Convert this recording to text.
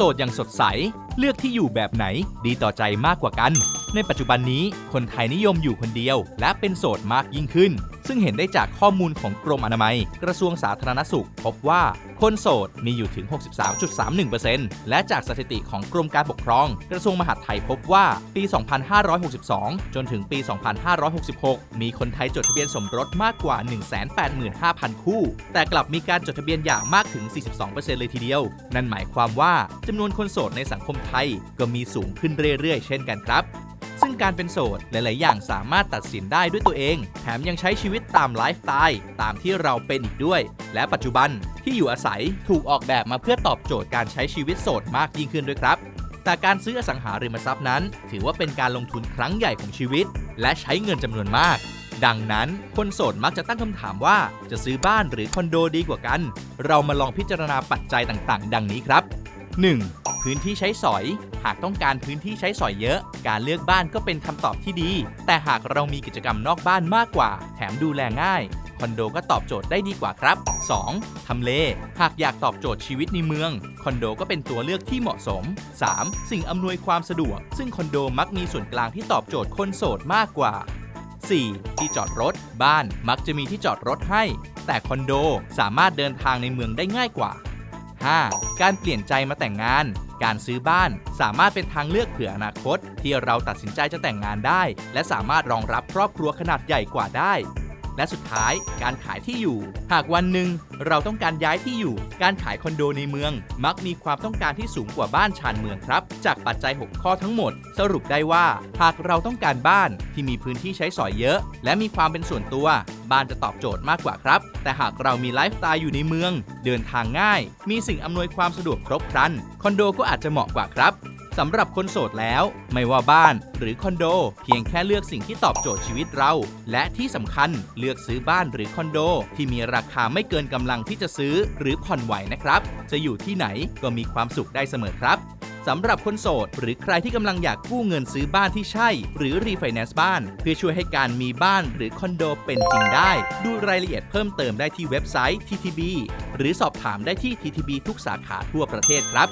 โสดอย่างสดใส เลือกที่อยู่แบบไหน ดีต่อใจมากกว่ากัน ในปัจจุบันนี้คนไทยนิยมอยู่คนเดียว และเป็นโสดมากยิ่งขึ้น ซึ่งเห็นได้จากข้อมูลของกรมอนามัย กระทรวงสาธารณสุข พบว่าคนโสดมีอยู่ถึง 63.31%และจากสถิติของกรมการปกครอง กระทรวงมหาดไทยพบว่าปี 2562 จนถึงปี 2566 มีคนไทยจดทะเบียนสมรสมากกว่า 185,000 คู่ แต่กลับมีการจดทะเบียนหย่ามากถึง 42%เลยทีเดียว นั่นหมายความว่าจำนวนคนโสดในสังคมไทยก็มีสูงขึ้นเรื่อยๆ เช่นกันครับ ซึ่งการเป็นโสดหลาย ๆ อย่างสามารถตัดสินได้ด้วยตัวเอง แถมยังใช้ชีวิตตามไลฟ์สไตล์ตามที่เราเป็นอีกด้วย และปัจจุบันที่อยู่อาศัยถูกออกแบบมาเพื่อตอบโจทย์การใช้ชีวิตโสดมากยิ่งขึ้นด้วยครับแต่การซื้ออสังหาริมทรัพย์นั้น ถือว่าเป็นการลงทุนครั้งใหญ่ของชีวิต และใช้เงินจำนวนมาก ดังนั้นคนโสดมักจะตั้งคำถามว่า จะซื้อบ้านหรือคอนโดดีกว่ากัน เรามาลองพิจารณาปัจจัยต่างๆ ดังนี้ครับ 1. พื้นที่ใช้สอย หากต้องการพื้นที่ใช้สอยเยอะ การเลือกบ้านก็เป็นคำตอบที่ดี แต่หากเรามีกิจกรรมนอกบ้านมากกว่า แถมดูแลง่ายคอนโดก็ตอบโจทย์ได้ดีกว่าครับ 2. ทำเล หากอยากตอบโจทย์ชีวิตในเมือง คอนโดก็เป็นตัวเลือกที่เหมาะสม 3. สิ่งอำนวยความสะดวก ซึ่งคอนโดมักมีส่วนกลางที่ตอบโจทย์คนโสดมากกว่า 4. ที่จอดรถ บ้านมักจะมีที่จอดรถให้ แต่คอนโดสามารถเดินทางในเมืองได้ง่ายกว่า 5. การเปลี่ยนใจมาแต่งงาน การซื้อบ้านสามารถเป็นทางเลือกเผื่ออนาคต ที่เราตัดสินใจจะแต่งงานได้ และสามารถรองรับครอบครัวขนาดใหญ่กว่าได้ และสุดท้ายการขายที่อยู่ หากวันหนึ่งเราต้องการย้ายที่อยู่ การขายคอนโดในเมือง มักมีความต้องการที่สูงกว่าบ้านชานเมืองครับ จากปัจจัย 6 ข้อทั้งหมด สรุปได้ว่า หากเราต้องการบ้านที่มีพื้นที่ใช้สอยเยอะ และมีความเป็นส่วนตัว บ้านจะตอบโจทย์มากกว่าครับ แต่หากเรามีไลฟ์สไตล์อยู่ในเมือง เดินทางง่าย มีสิ่งอำนวยความสะดวกครบครันคอนโดก็อาจจะเหมาะกว่าครับ สำหรับคนโสดแล้ว ไม่ว่าบ้านหรือคอนโด เพียงแค่เลือกสิ่งที่ตอบโจทย์ชีวิตเรา และที่สำคัญเลือกซื้อบ้านหรือคอนโด ที่มีราคาไม่เกินกำลังที่จะซื้อหรือผ่อนไหวนะครับ จะอยู่ที่ไหนก็มีความสุขได้เสมอครับสำหรับคนโสด หรือใครที่กำลังอยากกู้เงินซื้อบ้านที่ใช่ หรือรีไฟแนนซ์บ้าน เพื่อช่วยให้การมีบ้านหรือคอนโดเป็นจริงได้ ดูรายละเอียดเพิ่มเติมได้ที่เว็บไซต์ TTB หรือสอบถามได้ที่ TTB ทุกสาขาทั่วประเทศครับ